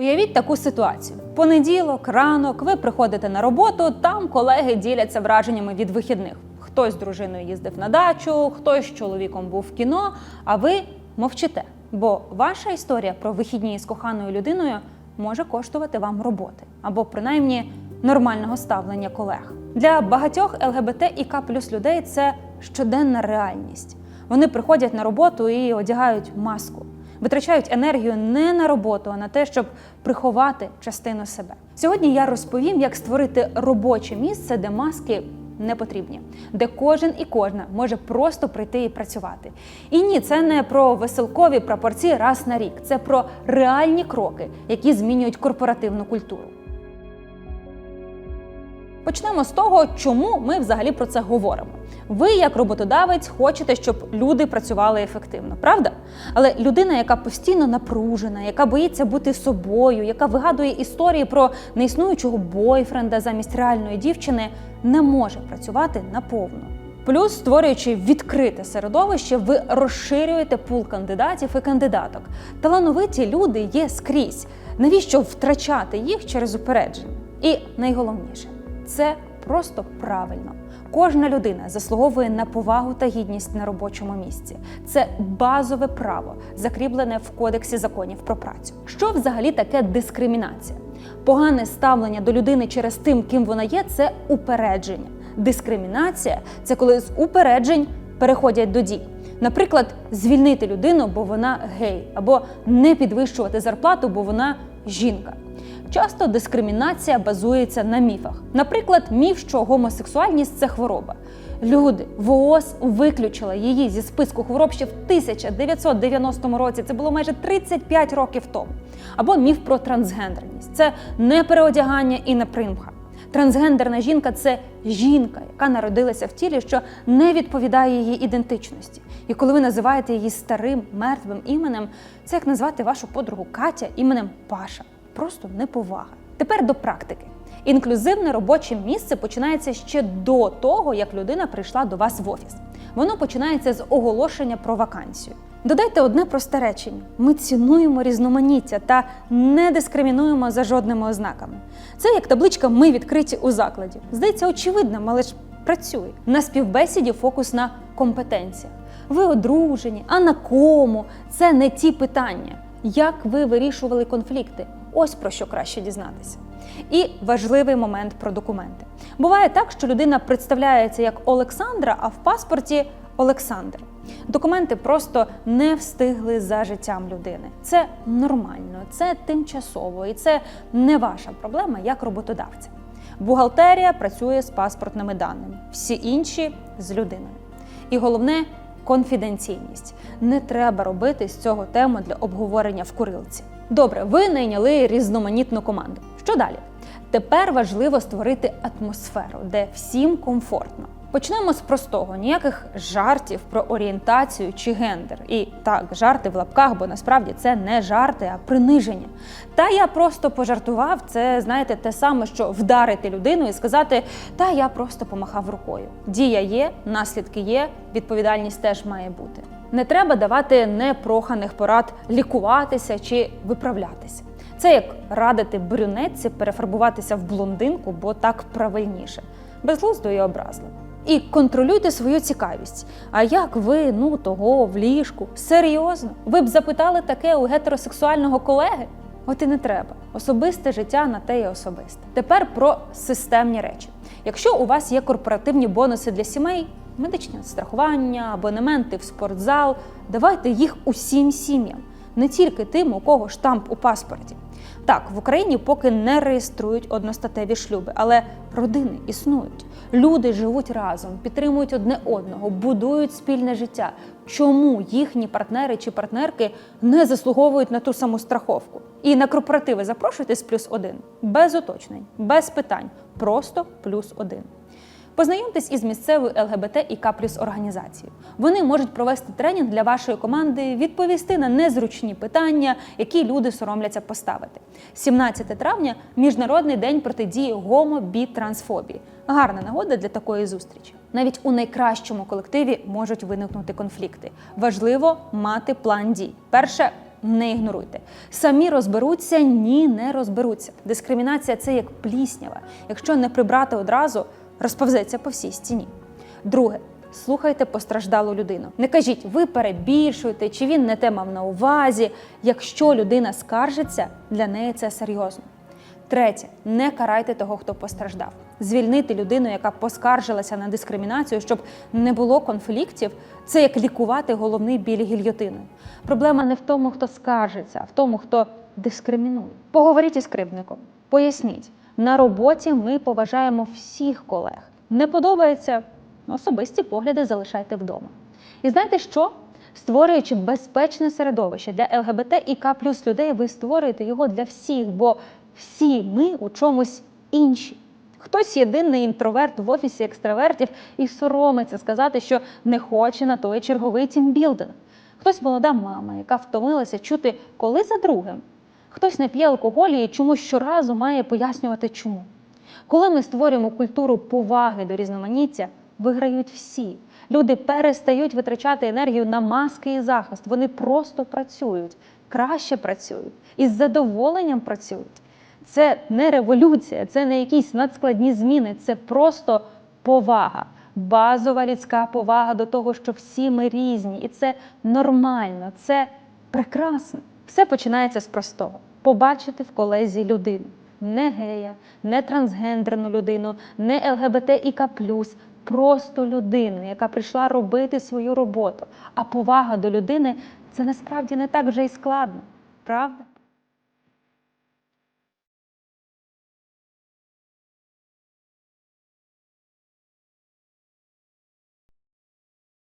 Уявіть таку ситуацію: понеділок, ранок, ви приходите на роботу, там колеги діляться враженнями від вихідних. Хтось з дружиною їздив на дачу, хтось з чоловіком був в кіно, а ви мовчите. Бо ваша історія про вихідні з коханою людиною може коштувати вам роботи або принаймні нормального ставлення колег. Для багатьох ЛГБТ і К плюс людей це щоденна реальність. Вони приходять на роботу і одягають маску витрачають енергію не на роботу, а на те, щоб приховати частину себе. Сьогодні я розповім, як створити робоче місце, де маски не потрібні, де кожен і кожна може просто прийти і працювати. І ні, це не про веселкові прапорці раз на рік, це про реальні кроки, які змінюють корпоративну культуру. Почнемо з того, чому ми взагалі про це говоримо. Ви, як роботодавець, хочете, щоб люди працювали ефективно, правда? Але людина, яка постійно напружена, яка боїться бути собою, яка вигадує історії про неіснуючого бойфренда замість реальної дівчини, не може працювати наповну. Плюс, створюючи відкрите середовище, ви розширюєте пул кандидатів і кандидаток. Талановиті люди є скрізь. Навіщо втрачати їх через упередження? І найголовніше це просто правильно. Кожна людина заслуговує на повагу та гідність на робочому місці. Це базове право, закріплене в Кодексі законів про працю. Що взагалі таке дискримінація? Погане ставлення до людини через тим, ким вона є, це упередження. Дискримінація це коли з упереджень переходять до дій. Наприклад, звільнити людину, бо вона гей, або не підвищувати зарплату, бо вона жінка. Часто дискримінація базується на міфах. Наприклад, міф, що гомосексуальність це хвороба. Люди ВООЗ виключила її зі списку хвороб ще в 1990 році. Це було майже 35 років тому. Або міф про трансгендерність це не переодягання і не примха. Трансгендерна жінка це жінка, яка народилася в тілі, що не відповідає її ідентичності. І коли ви називаєте її старим мертвим іменем, це як назвати вашу подругу Катя іменем Паша. Просто неповага. Тепер до практики. Інклюзивне робоче місце починається ще до того, як людина прийшла до вас в офіс. Воно починається з оголошення про вакансію. Додайте одне просте речення: ми цінуємо різноманіття та не дискримінуємо за жодними ознаками. Це як табличка Ми відкриті у закладі. Здається, очевидним, але ж працює. На співбесіді фокус на компетенціях. Ви одружені, а на кому? Це не ті питання. Як ви вирішували конфлікти? Ось про що краще дізнатися. І важливий момент про документи. Буває так, що людина представляється як Олександра, а в паспорті Олександр. Документи просто не встигли за життям людини. Це нормально, це тимчасово, і це не ваша проблема як роботодавця. Бухгалтерія працює з паспортними даними, всі інші з людиною. І головне конфіденційність. Не треба робити з цього тему для обговорення в курилці. Добре, ви найняли різноманітну команду. Що далі? Тепер важливо створити атмосферу, де всім комфортно. Почнемо з простого: ніяких жартів про орієнтацію чи гендер. І так, жарти в лапках, бо насправді це не жарти, а приниження. Та я просто пожартував. Це знаєте те саме, що вдарити людину і сказати, та я просто помахав рукою. Дія є, наслідки є, відповідальність теж має бути. Не треба давати непроханих порад лікуватися чи виправлятися. Це як радити брюнетці перефарбуватися в блондинку, бо так правильніше, безглуздо і образливо. І контролюйте свою цікавість. А як ви, ну того в ліжку? Серйозно? Ви б запитали таке у гетеросексуального колеги? От і не треба. Особисте життя на те і особисте. Тепер про системні речі. Якщо у вас є корпоративні бонуси для сімей, медичне страхування, абонементи в спортзал, давайте їх усім сім'ям, не тільки тим, у кого штамп у паспорті. Так, в Україні поки не реєструють одностатеві шлюби, але родини існують. Люди живуть разом, підтримують одне одного, будують спільне життя. Чому їхні партнери чи партнерки не заслуговують на ту саму страховку? І на корпоративи запрошуйтесь плюс один, без уточнень, без питань, просто плюс один. Познайомтесь із місцевою ЛГБТ і К організацією. Вони можуть провести тренінг для вашої команди, відповісти на незручні питання, які люди соромляться поставити. 17 травня міжнародний день протидії гомо, бі, трансфобії. Гарна нагода для такої зустрічі. Навіть у найкращому колективі можуть виникнути конфлікти. Важливо мати план дій. Перше не ігноруйте. Самі розберуться, ні, не розберуться. Дискримінація це як пліснява. Якщо не прибрати одразу, розповзеться по всій стіні. Друге, слухайте постраждалу людину. Не кажіть, ви перебільшуєте, чи він не те мав на увазі. Якщо людина скаржиться, для неї це серйозно. Третє, не карайте того, хто постраждав. Звільнити людину, яка поскаржилася на дискримінацію, щоб не було конфліктів, це як лікувати головний біль гільйотиною. Проблема не в тому, хто скаржиться, а в тому, хто дискримінує. Поговоріть із кривдником, поясніть. На роботі ми поважаємо всіх колег. Не подобається особисті погляди залишайте вдома. І знаєте що? Створюючи безпечне середовище для ЛГБТ і К плюс людей, ви створюєте його для всіх, бо всі ми у чомусь інші. Хтось єдиний інтроверт в офісі екстравертів і соромиться сказати, що не хоче на той черговий тімбілдинг. Хтось молода мама, яка втомилася чути коли за другим. Хтось не п'є алкоголь і чомусь щоразу має пояснювати чому. Коли ми створюємо культуру поваги до різноманіття, виграють всі. Люди перестають витрачати енергію на маски і захист. Вони просто працюють, краще працюють і з задоволенням працюють. Це не революція, це не якісь надскладні зміни, це просто повага. Базова людська повага до того, що всі ми різні, і це нормально, це прекрасно. Все починається з простого: побачити в колезі людину. Не гея, не трансгендерну людину, не ЛГБТІК+, просто людину, яка прийшла робити свою роботу. А повага до людини це насправді не так вже й складно, правда?